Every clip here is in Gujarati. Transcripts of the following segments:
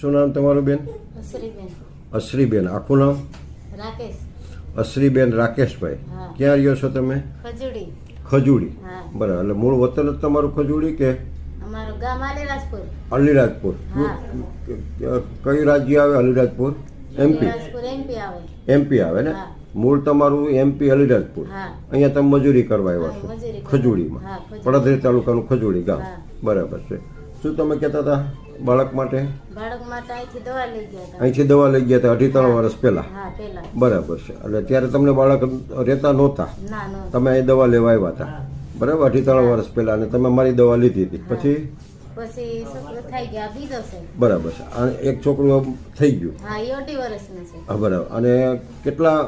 શું નામ તમારું બેન? અશ્રીબેન. આખું નામ? રાકેશ. અશ્રીબેન રાકેશભાઈ. ક્યાં રહ્યો છો તમે? ખજૂડી. ખજૂડી. બરાબર. એટલે મૂળ વતન જ તમારું ખજૂડી કે? અલીરાજપુર. કયું રાજ્ય આવે અલીરાજપુર? એમપી એમપી આવે. ને? મૂળ તમારું એમપી અલીરાજપુર. અહીંયા તમે મજૂરી કરવા આવ્યા છો. હા, પડદરી તાલુકાનું ખજૂડી ગામ. બરાબર છે. શું તમે કહેતા હતા? બાળક માટે? બાળક માટે અહીંથી દવા લઈ ગયા હતા. અહીંથી દવા લઈ ગયા હતા અઢી ત્રણ વર્ષ પહેલા? હા બરાબર છે. એટલે ત્યારે તમને બાળક રહેતા નહોતા? તમે અહીં દવા લેવા આવ્યા હતા? બરાબર અઢી ત્રણ વર્ષ પહેલા. અને તમે મારી દવા લીધી હતી. પછી? પછી છોકરો થઈ ગયા. બીજો છે. બરાબર છે. અને એક છોકરું થઈ ગયું? હા એ અઢી વર્ષનો છે. હા બરાબર. અને કેટલા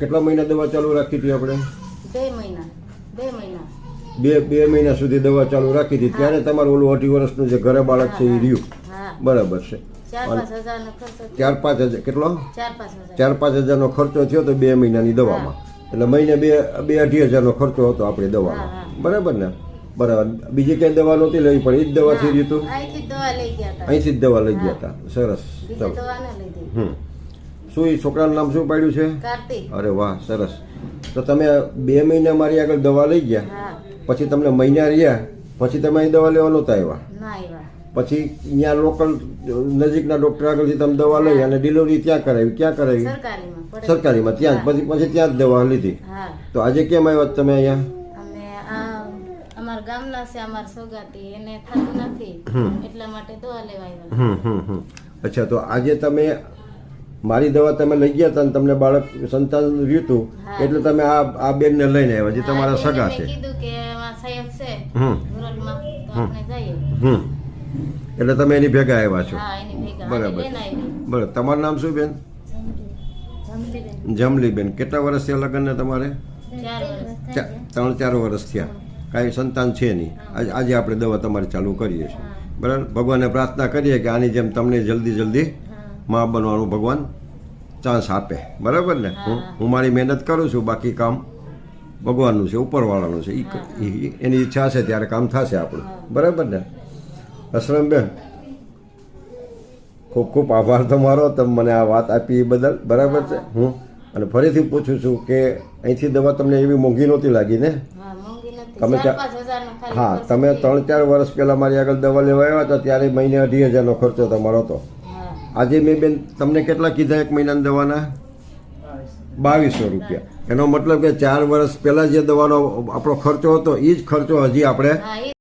કેટલા મહિના દવા ચાલુ રાખી હતી આપણે? બે મહિના. બે મહિના. બે બે મહિના સુધી દવા ચાલુ રાખી હતી. ત્યારે તમારું ઓલું અઢી વર્ષનું જે ઘરે બાળક છે એ રહ્યું. બરાબર છે. ચાર પાંચ હજાર કેટલો? ચાર પાંચ હજારનો ખર્ચો થયો તો બે મહિનાની દવામાં. એટલે મહિને બે બે અઢી હજારનો ખર્ચો હતો આપણી દવામાં બરાબર ને? બરાબર. બીજી કઈ દવા નહોતી લેવી પણ એ જ દવા થઈ રહ્યું હતું અહીંથી જ દવા લઈ ગયા અહીંથી જ દવા લઈ ગયા હતા. સરસ. ચાલો. હમ. શું એ છોકરાનું નામ શું પાડ્યું છે? અરે વાહ સરસ. તો તમે બે મહિના મારી આગળ દવા લઈ ગયા? પછી તમને મહિના રહ્યા પછી તમે અહીં દવા લેવા નહોતા આવ્યા? પછી અહીંયા લોકલ નજીકના ડોક્ટર આગળથી તમે દવા લઈ અને ડિલિવરી ત્યાં કરાવી ક્યાં કરાવી? સરકારીમાં ત્યાં પછી પછી ત્યાં જ દવા લીધી. તો આજે કેમ આવ્યા તમે અહીંયા? અમારા ગામના છે અમારા સોગાતી એને થતું નથી. એટલા માટે દવા લેવા આવ્યા. અચ્છા તો આજે તમે મારી દવા તમે લઈ ગયા હતા અને તમને બાળક સંતાન રહ્યું હતું એટલે તમે આ આ બેનને લઈને આવ્યા જે તમારા સગા છે. એટલે તમે એની ભેગા આવ્યા છો. બરાબર. બરાબર. તમારું નામ શું બેન? જમલી બેન કેટલા વર્ષ થયા લગ્નને તમારે? ચાર ત્રણ ચાર વર્ષ થયા. કાંઈ સંતાન છે નહીં. આજ- આજે આપણે દવા તમારી ચાલુ કરીએ છીએ. બરાબર? ભગવાનને પ્રાર્થના કરીએ કે આની જેમ તમને જલ્દી જલ્દી મા બનવાનું ભગવાન ચાન્સ આપે. બરાબર ને? હું હું. મારી મહેનત કરું છું બાકી કામ ભગવાનનું છે ઉપરવાળાનું છે. એ એની ઈચ્છા છે ત્યારે કામ થશે આપણું. બરાબર ને? અસરમબેન ખૂબ ખૂબ આભાર તમારો તમે મને આ વાત આપી એ બદલ. બરાબર છે? હું. અને ફરીથી પૂછું છું કે અહીંથી દવા તમને એવી મોંઘી નહોતી લાગી ને? તમે હા તમે ત્રણ ચાર વર્ષ પહેલાં મારી આગળ દવા લેવા આવ્યા હતા ત્યારે મહિને અઢી હજારનો ખર્ચો તમારો હતો. આજે મેં બેન તમને કેટલા કીધા એક મહિનાના દવાના? બાવીસો રૂપિયા. એનો મતલબ કે ચાર વર્ષ પહેલાં જે દવાનો આપણો ખર્ચો હતો એ જ ખર્ચો હજી આપણે